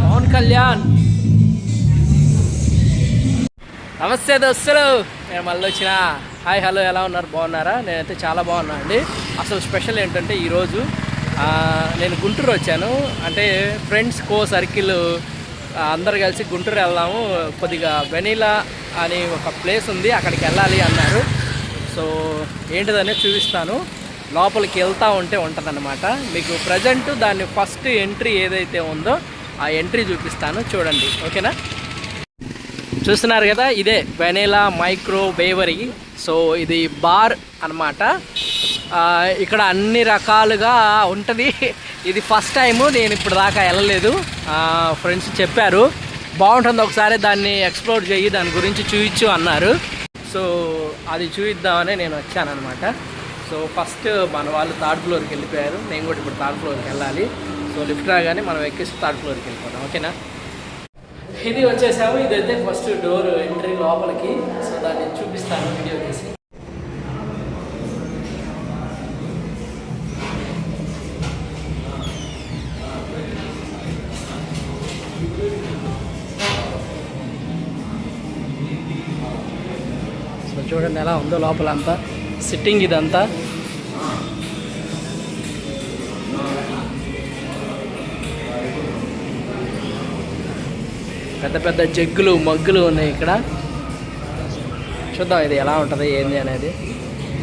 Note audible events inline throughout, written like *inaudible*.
పవన్ కళ్యాణ్. నమస్తే దోస్తులు. నేను మళ్ళీ వచ్చిన. హాయ్ హలో ఎలా ఉన్నారు? బాగున్నారా? నేనైతే చాలా బాగున్నా అండి. అసలు స్పెషల్ ఏంటంటే ఈరోజు నేను గుంటూరు వచ్చాను. అంటే ఫ్రెండ్స్ కో సర్కిల్ అందరు కలిసి గుంటూరు వెళ్దాము. కొద్దిగా వెనీలా అని ఒక ప్లేస్ ఉంది. అక్కడికి వెళ్ళాలి అన్నారు. సో ఏంటిదనే చూపిస్తాను. లోపలికి వెళ్తూ ఉంటే ఉంటుందన్నమాట. మీకు ప్రజెంట్ దాన్ని ఫస్ట్ ఎంట్రీ ఏదైతే ఉందో ఆ ఎంట్రీ చూపిస్తాను. చూడండి. ఓకేనా? చూస్తున్నారు కదా ఇదే వెనీలా మైక్రో బేవరీ. సో ఇది బార్ అనమాట ఇక్కడ అన్ని రకాలుగా ఉంటుంది. ఇది ఫస్ట్ టైము నేను ఇప్పుడు దాకా వెళ్ళలేదు. ఫ్రెండ్స్ చెప్పారు. బాగుంటుంది ఒకసారి దాన్ని ఎక్స్ప్లోర్ చేయి దాని గురించి చూయించు అన్నారు. సో అది చూపిద్దామని నేను వచ్చానమాట సో ఫస్ట్ మన వాళ్ళు థర్డ్ ఫ్లోర్కి వెళ్ళిపోయారు. నేను కూడా ఇప్పుడు థర్డ్ ఫ్లోర్కి వెళ్ళాలి. సో లిఫ్ట్ రాగానే మనం ఎక్కేసి థర్డ్ ఫ్లోర్కి వెళ్ళిపోతాం ఓకేనా? ఇది వచ్చేసాము. ఇదైతే ఫస్ట్ డోర్ ఎంట్రీ లోపలికి. సో దాన్ని చూపిస్తాను వీడియో చేసి సో చూడండి ఎలా ఉందో లోపలంతా. సిట్టింగ్ ఇదంతా. పెద్ద పెద్ద జగ్గులు మగ్గులు ఉన్నాయి ఇక్కడ. చూద్దాం ఇది ఎలా ఉంటుంది ఏంది అనేది.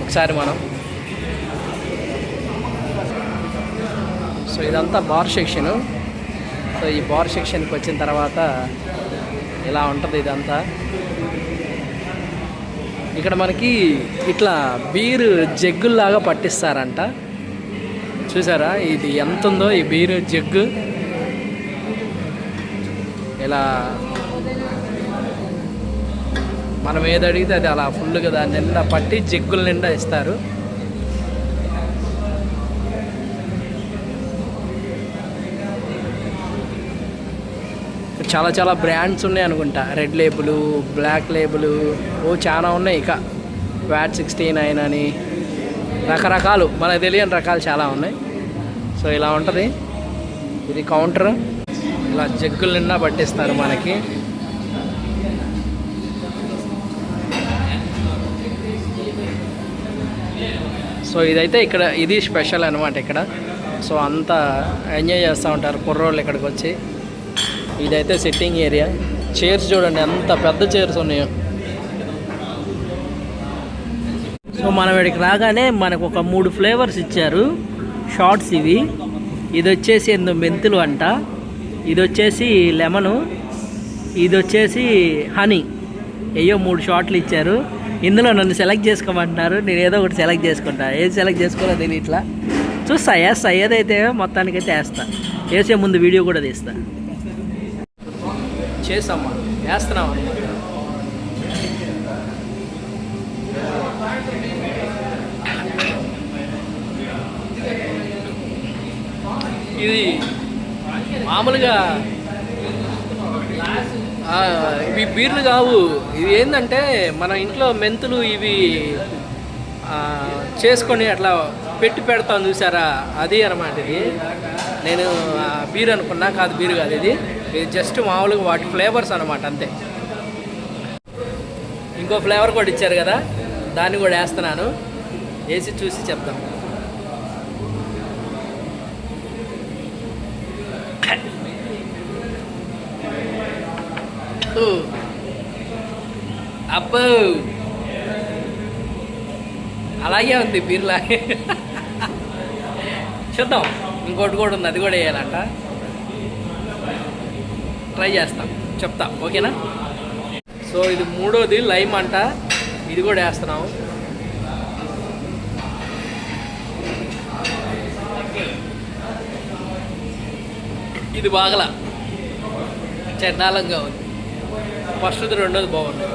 ఒకసారి మనం. సో ఇదంతా బార్ సెక్షను. సో ఈ బార్ సెక్షన్కి వచ్చిన తర్వాత ఇలా ఉంటుంది ఇదంతా. ఇక్కడ మనకి ఇట్లా బీరు జగ్గుల్లాగా పట్టిస్తారంట. చూసారా? ఇది ఎంత ఉందో ఈ బీరు జగ్గు. ఇలా మనం ఏది అడిగితే అది అలా ఫుల్గా దాని నిండా పట్టి జిగ్గుల నిండా ఇస్తారు. చాలా చాలా బ్రాండ్స్ ఉన్నాయి అనుకుంటా. రెడ్ లేబులు బ్లాక్ లేబుల్ ఓ చాలా ఉన్నాయి ఇక. వ్యాట్ సిక్స్టీ నైన్ అని రకరకాలు మనకు తెలియని రకాలు చాలా ఉన్నాయి. సో ఇలా ఉంటుంది. ఇది కౌంటర్. ఇలా జగ్గులు నిండా పట్టిస్తారు మనకి. సో ఇదైతే ఇక్కడ ఇది స్పెషల్ అనమాట ఇక్కడ. సో అంతా ఎంజాయ్ చేస్తూ ఉంటారు కుర్రోళ్ళు ఇక్కడికి వచ్చి. ఇదైతే సిట్టింగ్ ఏరియా. చైర్స్ చూడండి ఎంత పెద్ద చైర్స్ ఉన్నాయో. సో మనం ఇక్కడికి రాగానే మనకు ఒక మూడు ఫ్లేవర్స్ ఇచ్చారు. షార్ట్స్ ఇవి. ఇది వచ్చేసి ఎందు మెంతులు అంట. ఇది వచ్చేసి లెమను ఇది వచ్చేసి హనీ. అయ్యో మూడు షార్ట్లు ఇచ్చారు. ఇందులో నన్ను సెలెక్ట్ చేసుకోమంటున్నారు. నేను ఏదో ఒకటి సెలెక్ట్ చేసుకుంటా. ఏది సెలెక్ట్ చేసుకోవాలో తెలియ ఇట్లా. చూస్తా వేస్తా. ఏదైతే మొత్తానికైతే వేస్తా. వేసే ముందు వీడియో కూడా తీస్తా. చేసామ్మా. వేస్తున్నావా? ఇది మామూలుగా ఇవి బీర్లు కావు. ఇవి ఏంటంటే మన ఇంట్లో మెంతులు ఇవి చేసుకొని అట్లా పెట్టి పెడతాం చూసారా? అది అనమాట ఇది. నేను ఆ, బీర్ అనుకున్నా కాదు బీర్ కాదు ఇది. ఇది జస్ట్ మామూలుగా వాటి ఫ్లేవర్స్ అనమాట అంతే. ఇంకో ఫ్లేవర్ కూడా ఇచ్చారు కదా? దాన్ని కూడా వేస్తున్నాను. వేసి చూసి చెప్తాను. *laughs* అబ్బో. అలాగే ఉంది బీర్లా. *laughs* చూద్దాం. ఇంకోటి కూడా ఉంది అది కూడా వేయాలంట. ట్రై చేస్తాం. చెప్తా. ఓకేనా? సో ఇది మూడోది లైమ్ అంట. ఇది కూడా వేస్తున్నాం. ఇది బాగల. చండాలంగా ఉంది. ఫస్ట్ది రెండోది బాగుంది.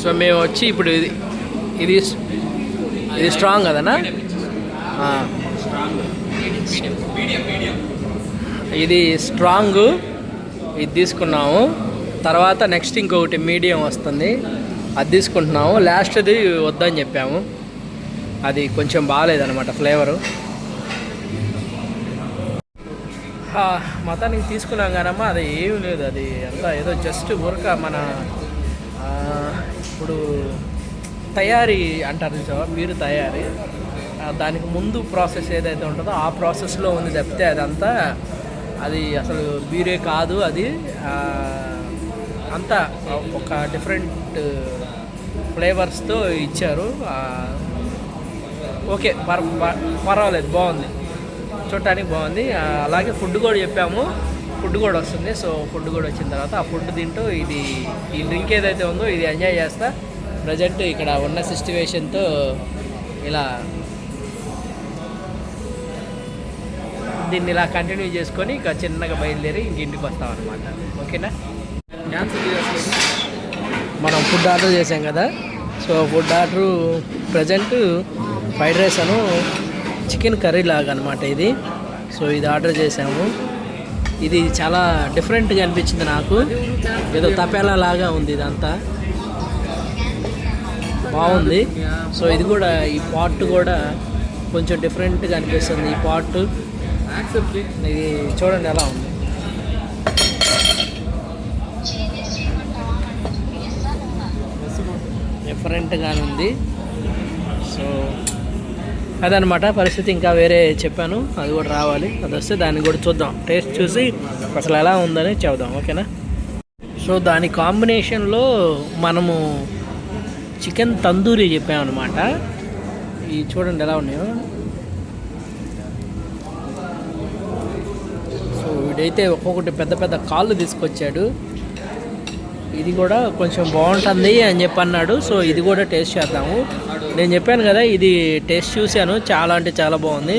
సో మేము వచ్చి ఇప్పుడు ఇది ఇది ఇది స్ట్రాంగ్ కదనా ఇది స్ట్రాంగ్. ఇది తీసుకున్నాము. తర్వాత నెక్స్ట్ ఇంకొకటి మీడియం వస్తుంది. అది తీసుకుంటున్నాము. లాస్ట్ది వద్దని చెప్పాము. అది కొంచెం బాగాలేదన్నమాట ఫ్లేవరు ఆ, మతానికి తీసుకున్నాం కానమ్మా అది ఏం లేదు. అది అంతా ఏదో జస్ట్ ఊరక మన ఇప్పుడు తయారీ అంటారు చూసావా? మీరు తయారీ. దానికి ముందు ప్రాసెస్ ఏదైతే ఉంటుందో ఆ ప్రాసెస్లో ఉంది తప్పితే అదంతా అది అసలు బీరే కాదు. అది అంతా ఒక డిఫరెంట్ ఫ్లేవర్స్తో ఇచ్చారు. ఓకే పర్- పర్వాలేదు బాగుంది. చూడటానికి బాగుంది. అలాగే ఫుడ్ కూడా చెప్పాము. ఫుడ్ కూడా వస్తుంది. సో ఫుడ్ కూడా వచ్చిన తర్వాత ఆ ఫుడ్ తింటూ ఇది ఈ డ్రింక్ ఏదైతే ఉందో ఇది ఎంజాయ్ చేస్తా. ప్రజెంట్ ఇక్కడ ఉన్న సిచ్యువేషన్తో ఇలా దీన్ని ఇలా కంటిన్యూ చేసుకొని ఇక చిన్నగా బయలుదేరి ఇంక ఇంటికి వస్తాం అనమాట ఓకేనా? మనం ఫుడ్ ఆర్డర్ చేసాం కదా. So food order present fried rice అను చికెన్ కర్రీ లాగా అనమాట ఇది. సో ఇది ఆర్డర్ చేసాము ఇది చాలా డిఫరెంట్గా అనిపించింది నాకు. ఏదో తపేలా లాగా ఉంది ఇదంతా. బాగుంది. సో ఇది కూడా ఈ పాట్ కూడా కొంచెం డిఫరెంట్గా అనిపిస్తుంది ఈ పాట్ ఇది చూడండి ఎలా ఉంది. డిఫరెంట్గానే ఉంది. సో అదనమాట పరిస్థితి ఇంకా వేరే చెప్పాను. అది కూడా రావాలి. అది వస్తే దాన్ని కూడా చూద్దాం. టేస్ట్ చూసి అసలు ఎలా ఉందని చెబుదాం. ఓకేనా? సో దాని కాంబినేషన్లో మనము చికెన్ తందూరి చెప్పామన్నమాట. ఈ చూడండి ఎలా ఉన్నాయో. సో వీడైతే ఒక్కొక్కటి పెద్ద పెద్ద కాళ్ళు తీసుకొచ్చాడు. ఇది కూడా కొంచెం బాగుంటుంది అని చెప్పి అన్నాడు సో ఇది కూడా టేస్ట్ చేద్దాము. నేను చెప్పాను కదా ఇది టేస్ట్ చూశాను. చాలా అంటే చాలా బాగుంది.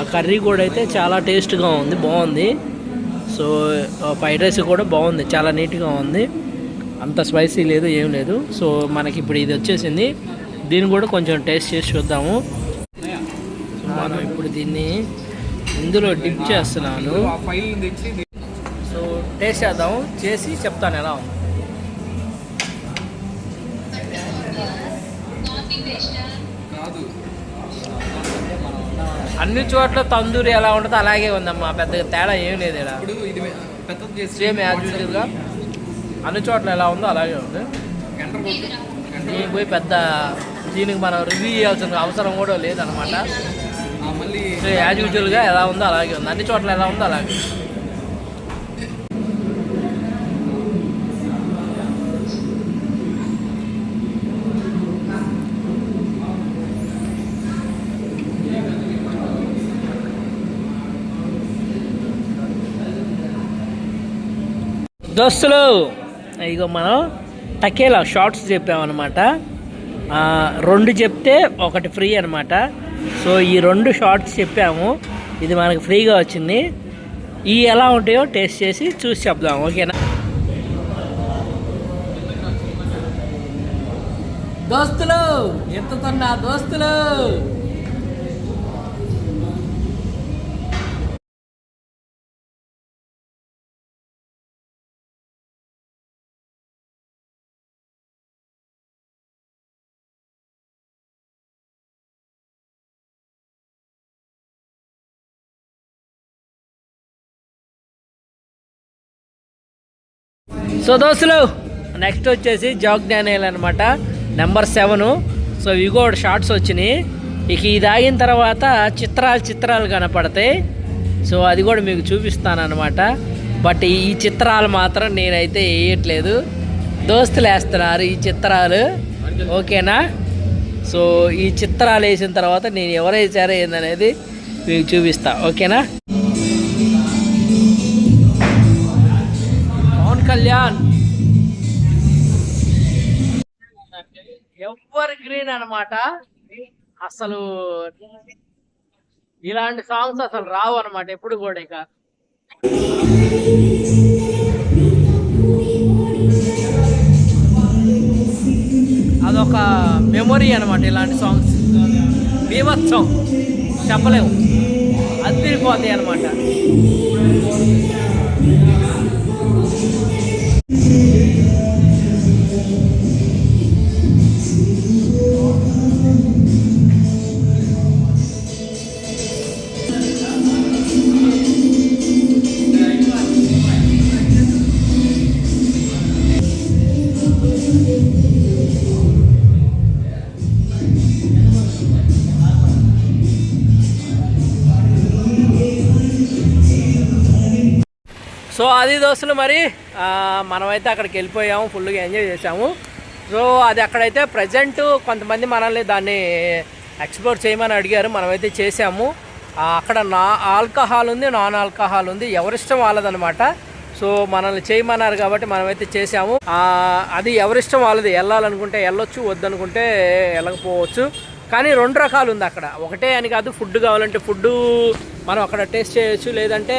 ఆ కర్రీ కూడా అయితే చాలా టేస్ట్గా ఉంది బాగుంది. సో ఫ్రైడ్ రైస్ కూడా బాగుంది చాలా నీట్గా ఉంది. అంత స్పైసీ లేదు ఏం లేదు. సో మనకి ఇప్పుడు ఇది వచ్చేసింది. దీన్ని కూడా కొంచెం టేస్ట్ చేసి చూద్దాము. మనం ఇప్పుడు దీన్ని ఇందులో డిప్ చేస్తున్నాను. సో టేస్ట్ చేద్దాం చేసి చెప్తాను ఎలా ఉంది. అన్ని చోట్ల తందూరి ఎలా ఉంటుందో అలాగే ఉందమ్మా. పెద్దగా తేడా ఏం లేదు ఇక్కడ. సేమ్ యాజ్ యూజువల్గా అన్ని చోట్ల ఎలా ఉందో అలాగే ఉంది. దీనికి పోయి పెద్ద దీనికి మనం రివ్యూ చేయాల్సిన అవసరం కూడా లేదనమాట సో యాజ్ యూజువల్గా ఎలా ఉందో అలాగే ఉంది. అన్ని చోట్ల ఎలా ఉందో అలాగే దోస్తులు ఇగో మనం టకేలా షార్ట్స్ చెప్పామన్నమాట. రెండు చెప్తే ఒకటి ఫ్రీ అనమాట సో ఈ రెండు షార్ట్స్ చెప్పాము. ఇది మనకు ఫ్రీగా వచ్చింది. ఈ ఎలా ఉంటాయో టేస్ట్ చేసి చూసి చెప్దాం ఓకేనా? దోస్తులు ఎత్తుతున్నా దోస్తులు? సో దోస్తులు నెక్స్ట్ వచ్చేసి జాగ్ డానియల్ అనమాట నెంబర్ సెవెను సో ఇవి కూడా షార్ట్స్ వచ్చినాయి. ఇక ఇది ఆగిన తర్వాత చిత్రాలు చిత్రాలు కనపడతాయి. సో అది కూడా మీకు చూపిస్తాను అనమాట బట్ ఈ చిత్రాలు మాత్రం నేనైతే వేయట్లేదు. దోస్తులు వేస్తున్నారు ఈ చిత్రాలు. ఓకేనా? సో ఈ చిత్రాలు వేసిన తర్వాత నేను ఎవరు వేసారో ఏందనేది మీకు చూపిస్తా. ఓకేనా? కళ్యాణ్. ఎవర్ గ్రీన్ అన్నమాట. అసలు ఇలాంటి సాంగ్స్ అసలు రావు అనమాట ఎప్పుడు కూడా ఇక. అదొక మెమొరీ అనమాట ఇలాంటి సాంగ్స్ బీభత్సం. చెప్పలేము. అద్దరిపోతాయి అనమాట అది దోస్తులు మరి మనమైతే అక్కడికి వెళ్ళిపోయాము ఫుల్గా ఎంజాయ్ చేసాము సో అది అక్కడైతే ప్రజెంట్ కొంతమంది మనల్ని దాన్ని ఎక్స్ప్లోర్ చేయమని అడిగారు మనమైతే చేసాము అక్కడ నా ఆల్కహాల్ ఉంది నాన్ ఆల్కహాల్ ఉంది ఎవరిష్టం వాళ్ళదనమాట సో మనల్ని చేయమన్నారు కాబట్టి మనమైతే చేసాము అది ఎవరిష్టం వాళ్ళది వెళ్ళాలనుకుంటే వెళ్ళొచ్చు వద్దనుకుంటే వెళ్ళకపోవచ్చు. కానీ రెండు రకాలు ఉంది అక్కడ. ఒకటే అని కాదు ఫుడ్ కావాలంటే ఫుడ్ మనం అక్కడ టేస్ట్ చేయొచ్చు లేదంటే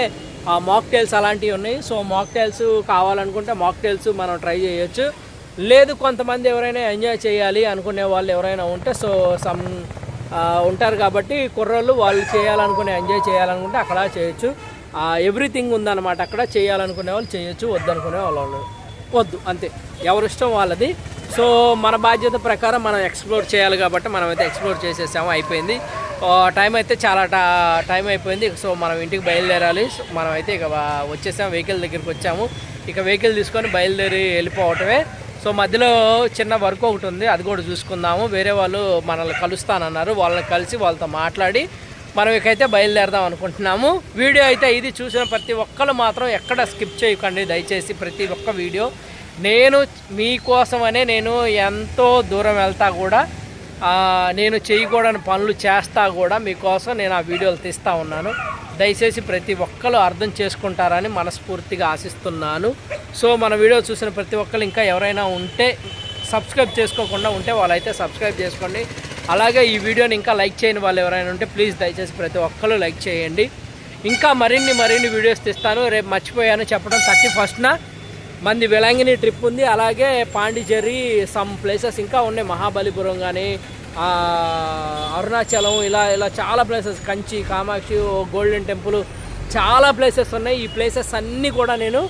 మాక్టైల్స్ అలాంటివి ఉన్నాయి. సో మాక్టైల్స్ కావాలనుకుంటే మాక్టైల్స్ మనం ట్రై చేయొచ్చు. లేదు కొంతమంది ఎవరైనా ఎంజాయ్ చేయాలి అనుకునే వాళ్ళు ఎవరైనా ఉంటే సో సమ్ ఉంటారు కాబట్టి కుర్రోళ్ళు వాళ్ళు చేయాలనుకునే ఎంజాయ్ చేయాలనుకుంటే అక్కడ చేయొచ్చు. ఎవ్రీథింగ్ ఉందన్నమాట అక్కడ. చేయాలనుకునే వాళ్ళు చేయొచ్చు వద్దనుకునే వాళ్ళు వద్దు అంతే. ఎవరిష్టం వాళ్ళది. సో మన బాధ్యత ప్రకారం మనం ఎక్స్ప్లోర్ చేయాలి కాబట్టి మనమైతే ఎక్స్ప్లోర్ చేసేసాము అయిపోయింది. టైం అయితే చాలా టైం అయిపోయింది. సో మనం ఇంటికి బయలుదేరాలి. సో మనం అయితే ఇక వచ్చేసాం. వెహికల్ దగ్గరికి వచ్చాము. ఇక వెహికల్ తీసుకొని బయలుదేరి వెళ్ళిపోవటమే. సో మధ్యలో చిన్న వర్క్ ఒకటి ఉంది. అది కూడా చూసుకుందాము. వేరే వాళ్ళు మనల్ని కలుస్తానన్నారు. వాళ్ళని కలిసి వాళ్ళతో మాట్లాడి మనం ఇకైతే బయలుదేరదాం అనుకుంటున్నాము. వీడియో అయితే ఇది చూసిన ప్రతి ఒక్కరు మాత్రం ఎక్కడ స్కిప్ చేయకండి. దయచేసి ప్రతి ఒక్క వీడియో నేను మీకోసమనే నేను ఎంతో దూరం వెళ్తా కూడా నేను చేయకూడని పనులు చేస్తా కూడా మీకోసం నేను ఆ వీడియోలు తీస్తూ ఉన్నాను. దయచేసి ప్రతి ఒక్కరు అర్థం చేసుకుంటారని మనస్ఫూర్తిగా ఆశిస్తున్నాను. సో మన వీడియో చూసిన ప్రతి ఒక్కరు ఇంకా ఎవరైనా ఉంటే సబ్స్క్రైబ్ చేసుకోకుండా ఉంటే వాళ్ళైతే సబ్స్క్రైబ్ చేసుకోండి. అలాగే ఈ వీడియోని ఇంకా లైక్ చేయని వాళ్ళు ఎవరైనా ఉంటే ప్లీజ్ దయచేసి ప్రతి ఒక్కరు లైక్ చేయండి. ఇంకా మరిన్ని మరిన్ని వీడియోస్ తీస్తాను. రేపు మర్చిపోయాను చెప్పడం థర్టీ ఫస్ట్న. మంది వెలంగిని ట్రిప్ ఉంది. అలాగే పాండిచేరి సమ్ ప్లేసెస్ ఇంకా ఉన్నాయి. మహాబలిపురం కానీ అరుణాచలం ఇలా ఇలా చాలా places. Kanchi Kamakshi Golden Temple చాలా ప్లేసెస్ ఉన్నాయి. ఈ ప్లేసెస్ అన్నీ కూడా నేను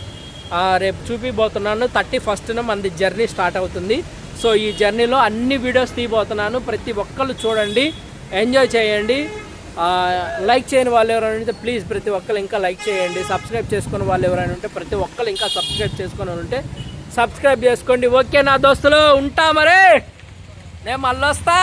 రేపు చూపిపోతున్నాను థర్టీ ఫస్ట్న మనది జర్నీ స్టార్ట్ అవుతుంది. సో ఈ జర్నీలో అన్ని వీడియోస్ తీయబోతున్నాను. ప్రతి ఒక్కళ్ళు చూడండి. ఎంజాయ్ చేయండి. లైక్ చేయని వాళ్ళు ఎవరైనా ఉంటే ప్లీజ్ ప్రతి ఒక్కరు ఇంకా లైక్ చేయండి. సబ్స్క్రైబ్ చేసుకున్న వాళ్ళు ఎవరైనా ఉంటే ప్రతి ఒక్కరు ఇంకా సబ్స్క్రైబ్ చేసుకుని ఉంటే సబ్స్క్రైబ్ చేసుకోండి. ఓకే నా దోస్తులు ఉంటా మరి. నేను మళ్ళీ వస్తా